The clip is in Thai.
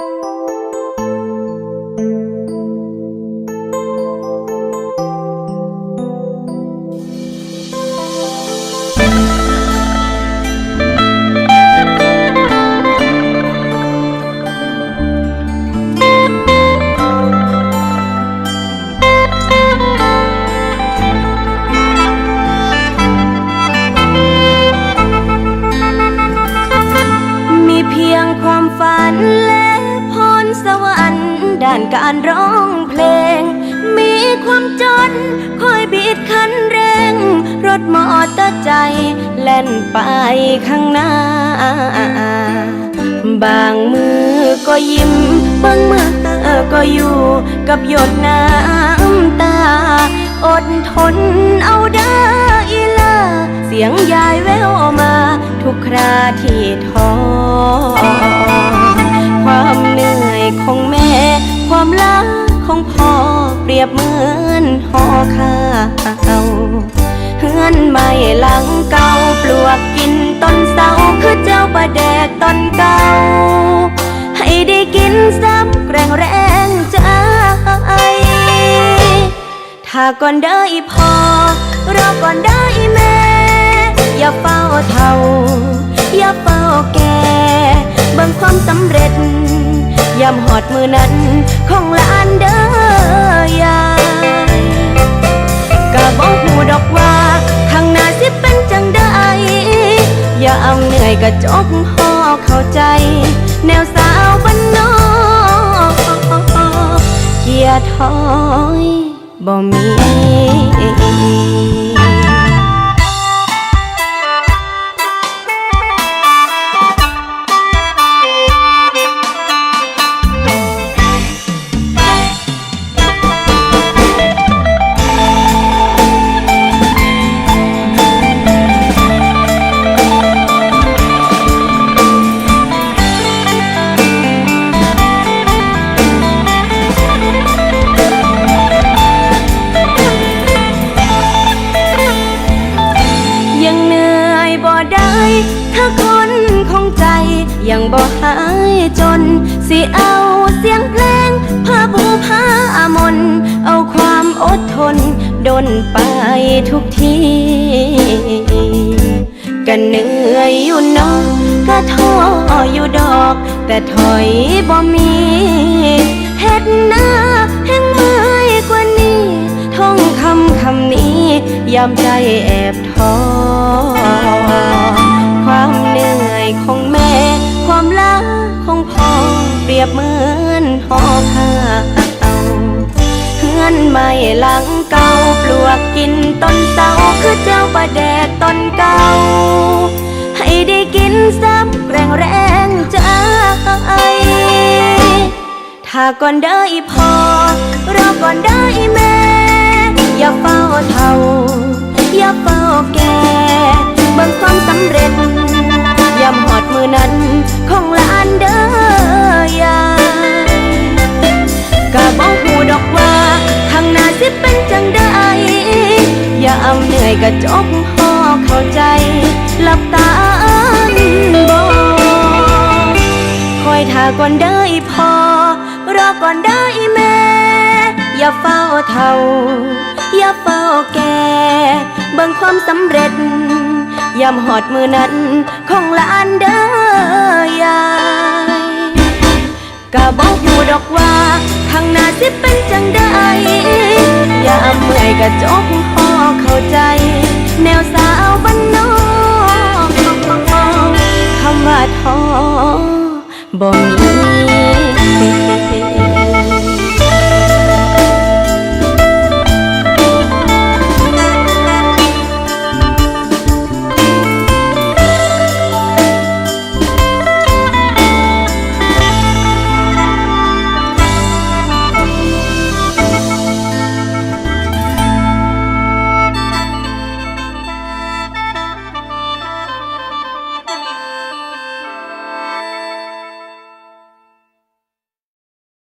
มี การร้องเพลง มีความจนคอยบีดคันเร่ง รถมอเตอร์ใจ แล่นไปข้างหน้า บางมือก็ยิ้ม บางมือก็อยู่กับหยดน้ำตา อดทนเอาได้อีลา เสียงยายแววมา ทุกคราที่ท้อ ยบเหมือนหอข้าวเฮือนใหม่หลังเก่าปลวกกินต้นเสาคือเจ้าประแดกต้นเก่า ให้ได้กินซ้ำแกร่งแรงใจถ้าก่อนได้พอรอก่อนได้แม่ อย่าเฝ้าเท่า อย่าเฝ้าแก่เบิ่งความสำเร็จยามหอดมือนั้นของหลานเด้อ ยายกะบอกหูดอกว่าข้างหน้าสิเป็นจังได้ อย่าเอาเหนื่อยกะจกห่อเข้าใจ แนวสาวบ้านนอกเกียร์ถอยบ่มี บ่หายจน สิเอาเสียงเพลงพาบูพามน เอาความอดทนดนไปทุกทีกันเหนื่อยอยู่นอกก็ท้ออยู่ดอก แต่ถอยบ่มีเฮ็ดหน้าแห่งเมื่อยกว่านี้ท่องคำคำนี้ ยามใจแอบท้อ งเก่าปลวกกินต้นเสาคือเจ้าประแดกต้นเก่า ให้ได้กินซ้ำแรงแรงใจถ้าก่อนได้พอรอก่อนได้แม่ อย่าเฝ้าเท่า อย่าเฝ้าแก่ เอาเหนื่อยกะจกห่อเข้าใจหลับตาอ่านบอกคอยท่าก่อนได้พอรอก่อนได้แม่ อย่าเฝ้าเท่า อย่าเฝ้าแก่เบิ่งความสำเร็จยามหอดมือนั้นของลานเด้อยายกะบอกหูดอกว่า ข้างหน้าสิเป็นจังได้อย่าเมื่อยกะจก เข้าใจ แนวสาวบ้านนอกคำว่าท้อบ่มี